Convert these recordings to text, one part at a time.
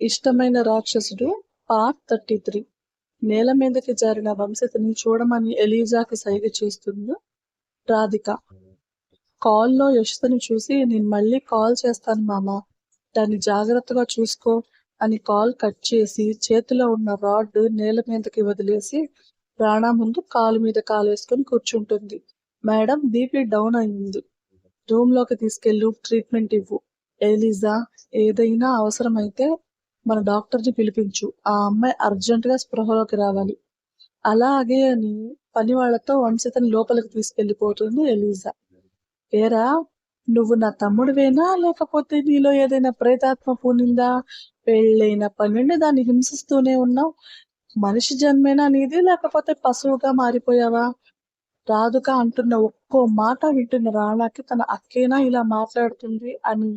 ఇష్టమైన రాక్షసుడు part thirty three నేల మీదకి జారిన వంశతిని చూడమని ఎలీజాకి సైగ చేస్తుంది రాధిక. కాల్లో యశుతని చూసి నేను మళ్ళీ కాల్ చేస్తాను మామ దాన్ని జాగ్రత్తగా చూసుకో అని కాల్ కట్ చేసి చేతిలో ఉన్న రాడ్ నేల మీదకి వదిలేసి రాణా ముందు కాలు మీద కాలు వేసుకొని కూర్చుంటుంది. మేడం బీపీ డౌన్ అయింది. రూమ్లోకి తీసుకెళ్ళు ట్రీట్మెంట్ ఇవ్వు. ఎలీజా ఏదైనా అవసరమైతే మన డాక్టర్ని పిలిపించు. ఆ అమ్మాయి అర్జెంట్గా స్పృహలోకి రావాలి. అలాగే అని పని వాళ్ళతో వంశితని లోపలికి తీసుకెళ్ళిపోతుంది ఎలీజా. పేరా నువ్వు నా తమ్ముడివేనా? లేకపోతే నీలో ఏదైనా ప్రేతాత్మ పూనిందా? పెళ్ళైన పన్నెండు దాన్ని హింసిస్తూనే ఉన్నావు. మనిషి జన్మేనా నీది? లేకపోతే పశువుగా మారిపోయావా? రాదుగా అంటున్న ఒక్కో మాట వింటున్న రాణాకి తన అక్కేనా ఇలా మాట్లాడుతుంది అని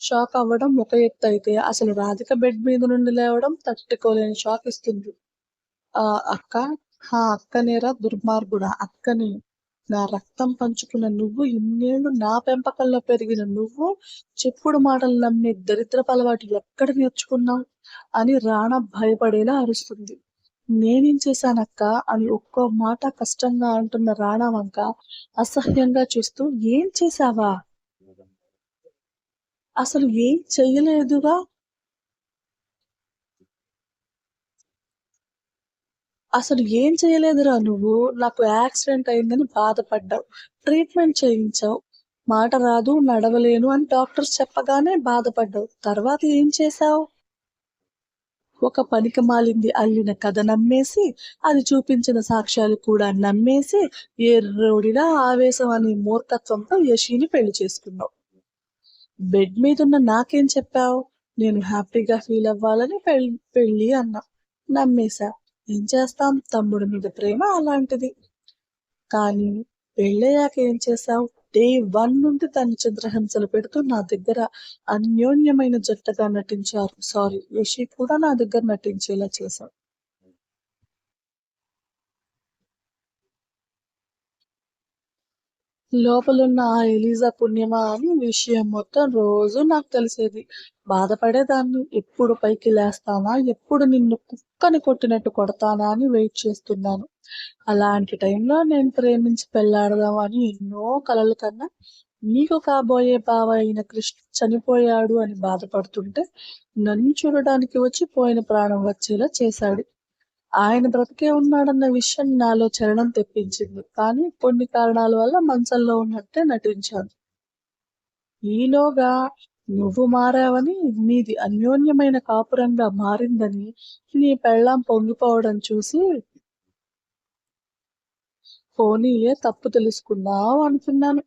షాక్ అవ్వడం ఒక ఎత్తు అయితే అసలు రాధిక బెడ్ మీద నుండి లేవడం తట్టుకోలేని షాక్ ఇస్తుంది. ఆ అక్క హా అక్కనేరా దుర్మార్గుడా అక్కని నా రక్తం పంచుకున్న నువ్వు ఇన్నేళ్ళు నా పెంపకంలో పెరిగిన నువ్వు చెప్పుడు మాటలు నమ్మే దరిద్రపు అలవాటు ఎక్కడ నేర్చుకున్నావు? అని రాణ భయపడేలా అరుస్తుంది. నేనేం చేశానక్క? అని ఒక్కో మాట కష్టంగా అంటున్న రాణా వంక అసహ్యంగా చూస్తూ ఏం చేశావా? అసలు ఏం చెయ్యలేదుగా అసలు ఏం చేయలేదురా నువ్వు. నాకు యాక్సిడెంట్ అయిందని బాధపడ్డావు. ట్రీట్మెంట్ చేయించావు. మాట రాదు నడవలేను అని డాక్టర్స్ చెప్పగానే బాధపడ్డావు. తర్వాత ఏం చేశావు? ఒక పనికి మాలింది అల్లిన కథ నమ్మేసి అది చూపించిన సాక్ష్యాలు కూడా నమ్మేసి ఎర్రోడిలా ఆవేశం అనే మూర్ఖత్వంతో యశిని పెళ్ళి చేసుకున్నావు. బెడ్ మీద ఉన్న నాకేం చెప్పావు? నేను హ్యాపీగా ఫీల్ అవ్వాలని పెళ్ళి పెళ్ళి అన్నా. నమ్మేశా. ఏం చేస్తాం? తమ్ముడి మీద ప్రేమ అలాంటిది. కానీ పెళ్ళయ్యాక ఏం చేశావు? డే వన్ నుండి తన చిత్రహింసలు పెడుతూ నా దగ్గర అన్యోన్యమైన జట్టగా నటించారు. సారీ యశి కూడా నా దగ్గర నటించేలా చేశావు లోపలున్న ఆ ఎలీజా పుణ్యమా అని విషయం మొత్తం రోజు నాకు తెలిసేది. బాధపడేదాన్ని. ఎప్పుడు పైకి లేస్తానా? ఎప్పుడు నిన్ను కుక్కని కొట్టినట్టు కొడతానా అని వెయిట్ చేస్తున్నాను. అలాంటి టైంలో నేను ప్రేమించి పెళ్ళాడదామని ఎన్నో కలలు కన్నా నీకు కాబోయే బావ అయిన కృష్ణ చనిపోయాడు అని బాధపడుతుంటే నన్ను చూడడానికి వచ్చి పోయిన ప్రాణం వచ్చేలా చేశాడు. ఆయన బ్రతికే ఉన్నాడన్న విషయం నాలో చరణం తెప్పించింది. కానీ కొన్ని కారణాల వల్ల మంచంలో ఉన్నట్టే నటించాను. ఈలోగా నువ్వు మారావని నీది అన్యోన్యమైన కాపురంగా మారిందని నీ పెళ్ళాం పొంగిపోవడం చూసి పోనీలే తప్పు తెలుసుకున్నావు అనుకున్నాను.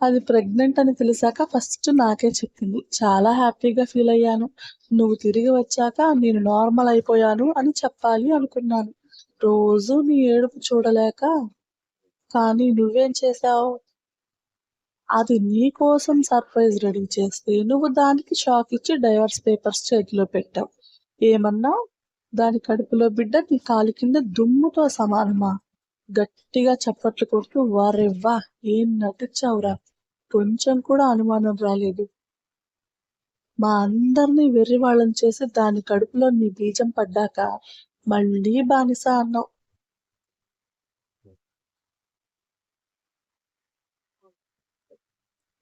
అది ప్రెగ్నెంట్ అని తెలిసాక ఫస్ట్ నాకే చెప్పింది. చాలా హ్యాపీగా ఫీల్ అయ్యాను. నువ్వు తిరిగి వచ్చాక నేను నార్మల్ అయిపోయాను అని చెప్పాలి అనుకున్నాను. రోజు నీ ఏడుపు చూడలేక కానీ నువ్వేం చేశావు? అది నీ కోసం సర్ప్రైజ్ రెడీ చేస్తే నువ్వు దానికి షాక్ ఇచ్చి డైవర్స్ పేపర్స్ చేతిలో పెట్టావు. ఏమన్నా దాని కడుపులో బిడ్డ నీ కాలు కింద దుమ్ముతో సమానమా? గట్టిగా చప్పట్లు కొడుతూ వారెవ్వా ఏం నటించావురా? కొంచెం కూడా అనుమానం రాలేదు. మా అందరినీ వెర్రి వాళ్ళని చేసి దాని కడుపులో నీ బీజం పడ్డాక మళ్ళీ బానిస అన్నావు.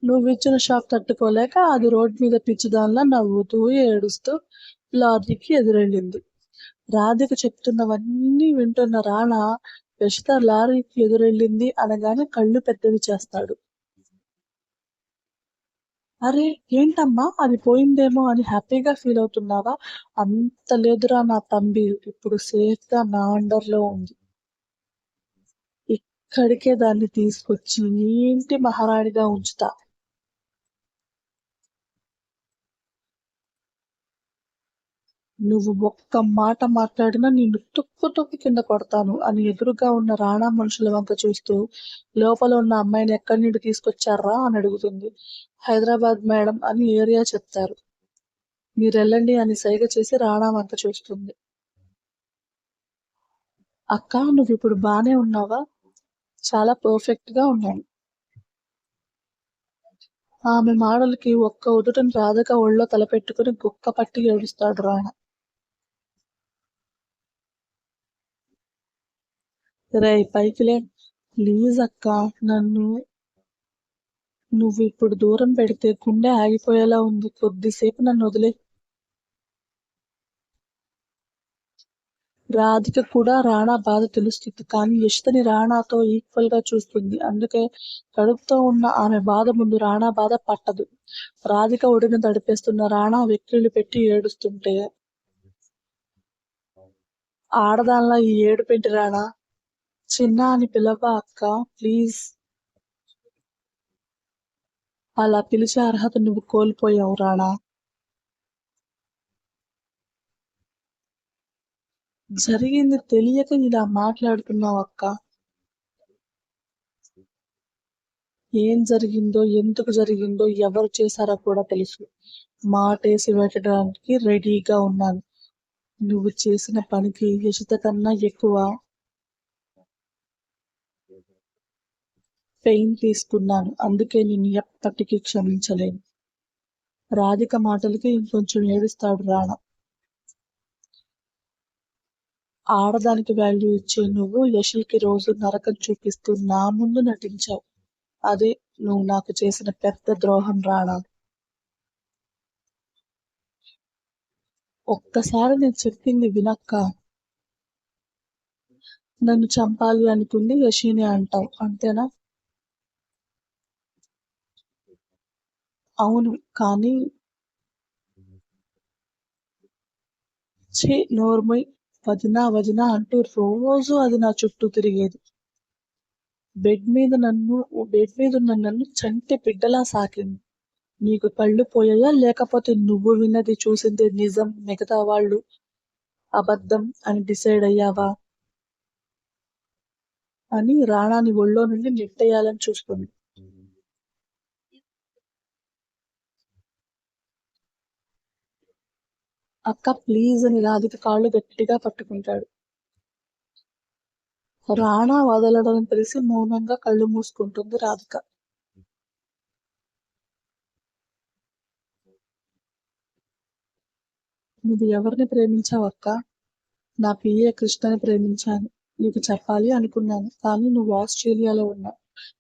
నువ్వు ఇచ్చిన షాక్ తట్టుకోలేక అది రోడ్ మీద పిచ్చిదానిలా నవ్వుతూ ఏడుస్తూ లారీకి ఎదురెళ్ళింది. రాధిక చెప్తున్నవన్నీ వింటున్న రాణా యశిత లారీకి ఎదురెళ్ళింది అనగానే కళ్ళు పెద్దవి చేస్తాడు. అరే ఏంటమ్మా? అది పోయిందేమో అని హ్యాపీగా ఫీల్ అవుతున్నావా? అంత లేదురా నా తంబి ఇప్పుడు సేఫ్గా నా అండర్లో ఉంది. ఇక్కడికే దాన్ని తీసుకొచ్చి నీ ఇంటి మహారాణిగా ఉంచుతా. నువ్వు ఒక్క మాట మాట్లాడినా నిన్ను తుక్కు తుక్కు కింద కొడతాను అని ఎదురుగా ఉన్న రాణా మనుషుల వంక చూస్తూ లోపల ఉన్న అమ్మాయిని ఎక్కడి నుండి తీసుకొచ్చారా అని అడుగుతుంది. హైదరాబాద్ మేడం అని ఏరియా చెప్తారు. మీరు వెళ్ళండి అని సైగ చేసి రాణా వంక చూస్తుంది. అక్క నువ్వు ఇప్పుడు బానే ఉన్నావా? చాలా పర్ఫెక్ట్గా ఉన్నాను. ఆమె మాటలకి ఒక్క ఉదుటను రాధక ఒళ్ళో తలపెట్టుకుని గుక్క పట్టి ఏడుస్తాడు రాణ. రే పైకిలే ప్లీజ్ అక్క నన్ను నువ్వు ఇప్పుడు దూరం పెడితే గుండె ఆగిపోయేలా ఉంది. కొద్దిసేపు నన్ను వదిలే. రాధిక కూడా రాణా బాధ తెలుస్తుంది. కానీ యశ్తని రాణాతో ఈక్వల్గా చూస్తుంది. అందుకే కడుపుతో ఉన్న ఆమె బాధ ముందు రాణా బాధ పట్టదు. రాధిక ఒడిని తడిపేస్తున్న రాణా వెక్కిళ్ళు పెట్టి ఏడుస్తుంటే ఆడదానిలా ఈ ఏడు పెట్టి రాణా? చిన్న అని పిలవ అక్క? ప్లీజ్. అలా పిలిచే అర్హత నువ్వు కోల్పోయావు రాణా. జరిగింది తెలియక ఇలా మాట్లాడుతున్నావు అక్క. ఏం జరిగిందో ఎందుకు జరిగిందో ఎవరు చేశారో కూడా తెలుసు. మాటేసి పెట్టడానికి రెడీగా ఉన్నాను. నువ్వు చేసిన పనికి యశిత కన్నా ఎక్కువ. పెయిన్ తీసుకున్నాను. అందుకే నేను ఎప్పటికీ క్షమించలేను. రాధిక మాటలకి ఇంకొంచెం ఏడుస్తాడు రాణా. ఆడదానికి వాల్యూ ఇచ్చే నువ్వు యశికి రోజు నరకం చూపిస్తూ నా ముందు నటించావు. అదే నువ్వు నాకు చేసిన పెద్ద ద్రోహం రాణా. ఒక్కసారి నేను చెప్పింది వినక్క. నన్ను చంపాలి అనుకుంది యశిని అంటావు. అంతేనా? అవును. కానీ ఛీ నోర్మై వదినా వదినా అంటూ రోజు అది నా చుట్టూ తిరిగేది. బెడ్ మీద నన్ను బెడ్ మీద ఉన్న నన్ను చంటి బిడ్డలా సాకింది. నీకు కళ్ళు పోయాయా? లేకపోతే నువ్వు విన్నది చూసింది నిజం? మిగతా వాళ్ళు అబద్ధం అని డిసైడ్ అయ్యావా? అని రాణాని ఒళ్ళో నుండి నెట్టేయాలని చూస్తుంది. అక్క ప్లీజ్ అని రాధిక కాళ్ళు గట్టిగా పట్టుకుంటాడు. రాణా వదలడం తెలిసి మౌనంగా కళ్ళు మూసుకుంటుంది రాధిక. నువ్వు ఎవరిని ప్రేమించావు అక్క? నా పిఏ కృష్ణని ప్రేమించాను. నీకు చెప్పాలి అనుకున్నాను కానీ నువ్వు ఆస్ట్రేలియాలో ఉన్నావు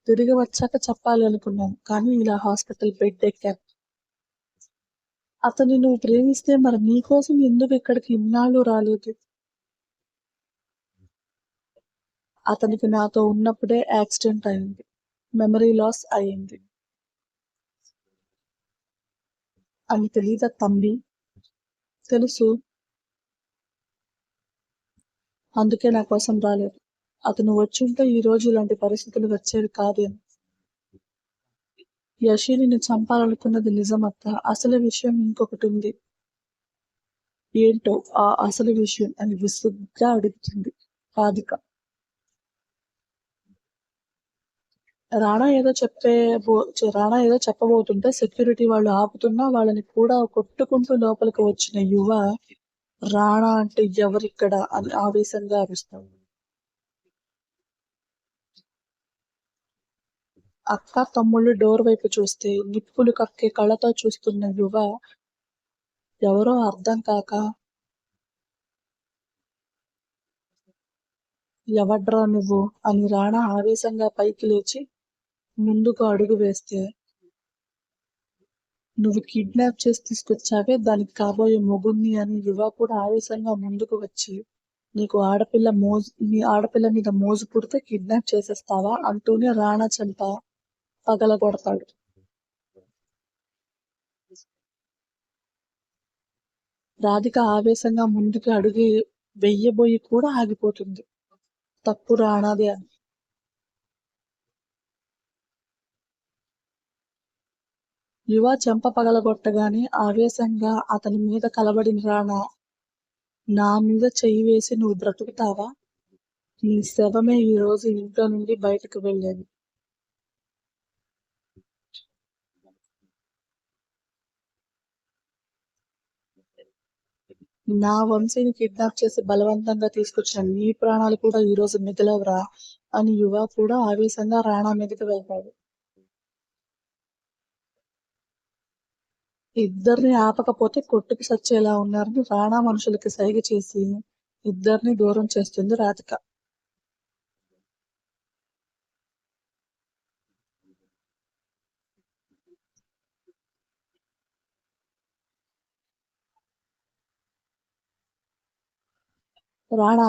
తిరిగి వచ్చాక చెప్పాలి అనుకున్నాను కానీ ఇలా హాస్పిటల్ బెడ్ ఎక్కాను. అతన్ని నువ్వు ప్రేమిస్తే మరి నీకోసం ఎందుకు ఇక్కడికి ఇన్నాళ్ళు రాలేదు? అతనికి నాతో ఉన్నప్పుడే యాక్సిడెంట్ అయింది. మెమరీ లాస్ అయింది అని తెలీదా తమ్మి. తెలుసు. అందుకే నా కోసం రాలేదు. అతను వచ్చుంటే ఈ రోజు ఇలాంటి పరిస్థితులు వచ్చేవి కాదేమో. యశిని నేను చంపాలనుకున్నది నిజమత్త. అసలు విషయం ఇంకొకటి ఉంది. ఏంటో ఆ అసలు విషయం అని విసుగ్గా అడుగుతుంది రాధిక. రాణా ఏదో చెప్పే రాణా ఏదో చెప్పబోతుంటే సెక్యూరిటీ వాళ్ళు ఆపుతున్నా వాళ్ళని కూడా కొట్టుకుంటూ లోపలికి వచ్చిన యువ రాణా అంటే ఎవరిక్కడ అని ఆవేశంగా అరుస్తాడు. అక్క తమ్ముళ్ళు డోర్ వైపు చూస్తే నిప్పులు కక్కే కళ్ళతో చూస్తున్న యువ ఎవరో అర్థం కాక ఎవడ్రా నువ్వు? అని రాణా ఆవేశంగా పైకి లేచి ముందుకు అడుగు వేస్తే నువ్వు కిడ్నాప్ చేసి తీసుకొచ్చావే దానికి కాబోయే మొగుణ్ణి అని యువ కూడా ఆవేశంగా ముందుకు వచ్చి నీకు ఆడపిల్ల మోజు నీ ఆడపిల్ల మీద మోజు పుడితే కిడ్నాప్ చేసేస్తావా? అంటూనే రాణా చెంప పగలగొడతాడు రాధిక ఆవేశంగా ముందుకు అడుగు వెయ్యబోయి కూడా ఆగిపోతుంది. తప్పు రానది అని. యువ చెంప పగలగొట్టగానే ఆవేశంగా అతని మీద కలబడిన రానా నా మీద చెయ్యి వేసి నువ్వు బ్రతుకుతావా? నీ శవమే ఈ రోజు ఇంట్లో నుండి బయటకు వెళ్ళేది. నా వంశీని కిడ్నాప్ చేసి బలవంతంగా తీసుకొచ్చిన నీ ప్రాణాలు కూడా ఈ రోజు మిగిలవరా అని యువ కూడా ఆవేశంగా రాణా మీదకి వెళ్తాడు ఇద్దరిని ఆపకపోతే కొట్టుకు సచ్చేలా ఉన్నారని రాణా మనుషులకి సైగ చేసి ఇద్దరిని దూరం చేస్తుంది రాధిక. రాణా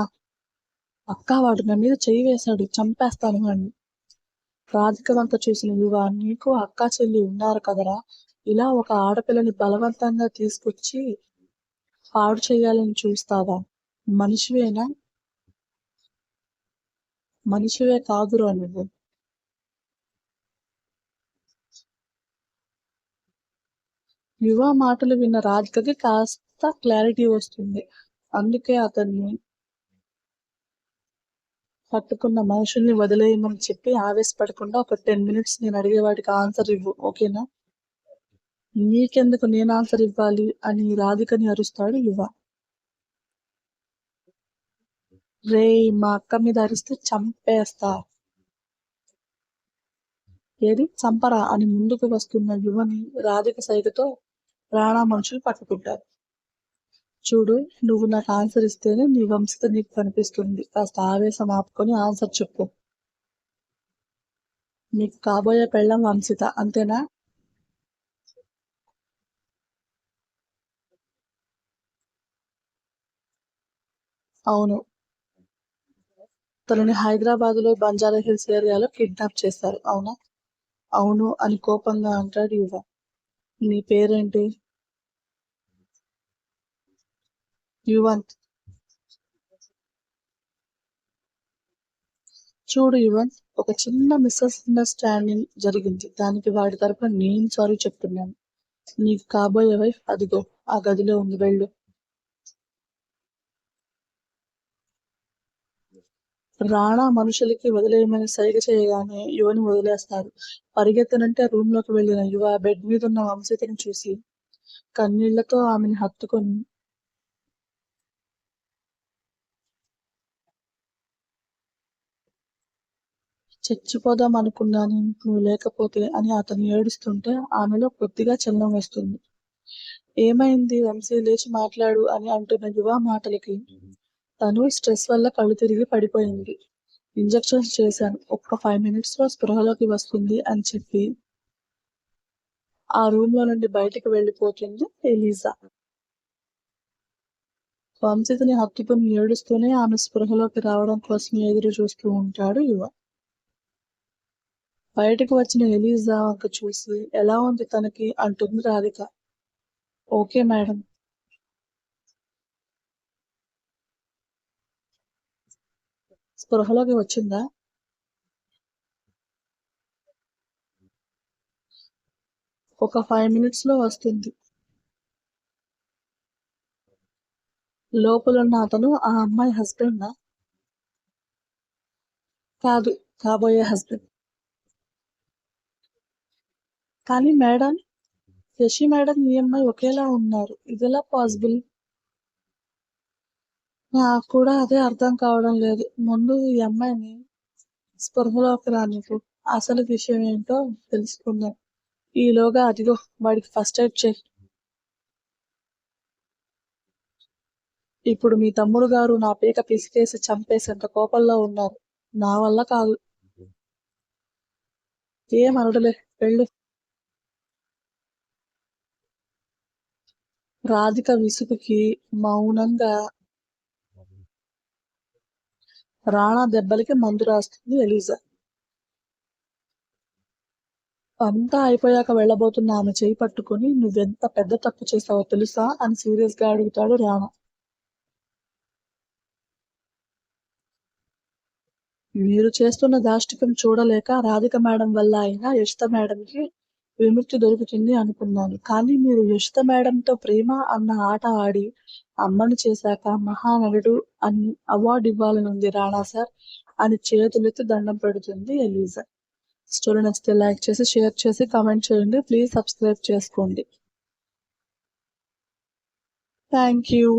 అక్క వాడు నా మీద చెయ్యి వేశాడు చంపేస్తాను అని రాధిక వంక చూసిన యువ నీకు అక్క చెల్లి ఉన్నారు కదరా? ఇలా ఒక ఆడపిల్లని బలవంతంగా తీసుకొచ్చి పాడు చేయాలని చూస్తావా? మనిషివేనా? మనిషివే కాదురా నువ్వు. యువ మాటలు విన్న రాధికకి కాస్త క్లారిటీ వస్తుంది. అందుకే అతన్ని పట్టుకున్న మనుషుల్ని వదిలేయమని చెప్పి ఆవేశపడకుండా ఒక టెన్ మినిట్స్ నేను అడిగే వాటికి ఆన్సర్ ఇవ్వు ఓకేనా? నీకెందుకు నేను ఆన్సర్ ఇవ్వాలి అని రాధికని అరుస్తాడు యువ. రే మా అక్క మీద అరిస్తే చంపేస్తా. ఏది? చంపరా అని ముందుకు వస్తున్న యువని రాధిక సైగతో ప్రాణ మనుషులు పట్టుకుంటారు. చూడు నువ్వు నాకు ఆన్సర్ ఇస్తేనే నీ వంశత నీకు కనిపిస్తుంది. కాస్త ఆవేశం ఆపుకొని ఆన్సర్ చెప్పు. నీకు కాబోయే పెళ్ళం వంశిత అంతేనా? అవును. తనని హైదరాబాద్లో బంజారా హిల్స్ ఏరియాలో కిడ్నాప్ చేశారు. అవునా? అవును అని కోపంగా అంటాడు యువ. నీ పేరేంటి? యువన్ చూడు యువన్ ఒక చిన్న మిస్అండర్స్టాండింగ్ జరిగింది. దానికి వాడి తరపున నేను సారీ చెప్తున్నాను. నీకు కాబోయే వైఫ్ అదిగో ఆ గదిలో ఉంది వెళ్ళు. రాణా మనుషులకి వదిలేయమని సైగ చేయగానే యువని వదిలేస్తారు. పరిగెత్తనంటే రూమ్లోకి వెళ్ళిన యువ బెడ్ మీద ఉన్న వంశీతని చూసి కన్నీళ్ళతో ఆమెను హత్తుకొని చచ్చిపోదాం అనుకున్నాను నువ్వు లేకపోతే అని అతను ఏడుస్తుంటే ఆమెలో కొద్దిగా చలనం వస్తుంది. ఏమైంది వంశీ లేచి మాట్లాడు అని అంటున్న యువ మాటలకి తను స్ట్రెస్ వల్ల కళ్ళు తిరిగి పడిపోయింది. ఇంజెక్షన్స్ చేశాను. ఒక్క ఫైవ్ మినిట్స్లో స్పృహలోకి వస్తుంది అని చెప్పి ఆ రూమ్లో నుండి బయటికి వెళ్ళిపోతుంది ఎలీజా. వంశితని హత్తుకుని ఏడుస్తూనే ఆమె స్పృహలోకి రావడం కోసం ఎదురు చూస్తూ ఉంటాడు యువ. బయటకు వచ్చిన ఎలీజా వంక చూసి ఎలా ఉంది తనకి? అంటుంది రాధిక. Okay madam. స్పృహలోకి వచ్చిందా? ఒక ఫైవ్ మినిట్స్లో వస్తుంది. లోపలున్న అతను ఆ అమ్మాయి హస్బెండ్? కాదు కాబోయే హస్బెండ్. కానీ మేడం శశి మేడం ఈ అమ్మాయి ఒకేలా ఉన్నారు. ఇదెలా పాసిబుల్ నాకు కూడా అదే అర్థం కావడం లేదు. ముందు ఈ అమ్మాయిని స్పృహలోకి రానికు అసలు విషయం ఏంటో తెలుసుకుందాం. ఈలోగా అదిగో వాడికి ఫస్ట్ ఎయిడ్ చేయి. ఇప్పుడు మీ తమ్ముడు గారు నా పీక పిసికేసి చంపేసేంత కోపంలో ఉన్నారు. నా వల్ల కాదు. ఏం అనడలే వెళ్ళు. రాధిక విసుగుకి మౌనంగా రాణా దెబ్బలకి మందు రాస్తుంది ఎలీజా. అంతా అయిపోయాక వెళ్ళబోతున్న ఆమె చేయి పట్టుకుని నువ్వెంత పెద్ద తప్పు చేసావో తెలుసా? అని సీరియస్గా అడుగుతాడు రాణా. మీరు చేస్తున్న దాష్టికం చూడలేక రాధిక మేడం వల్ల అయినా యశిత మేడంకి విముక్తి దొరుకుతుంది అనుకున్నాను. కానీ మీరు యశిత మేడంతో ప్రేమ అన్న ఆట ఆడి అమ్మని చేశాక మహానటుడు అని అవార్డు ఇవ్వాలనుంది రాణా సార్ అని చేతులెత్తి దండం పెడుతుంది ఎలీజా. స్టోరీ నచ్చితే లైక్ చేసి షేర్ చేసి కామెంట్ చేయండి. ప్లీజ్ సబ్స్క్రైబ్ చేసుకోండి. Thank you.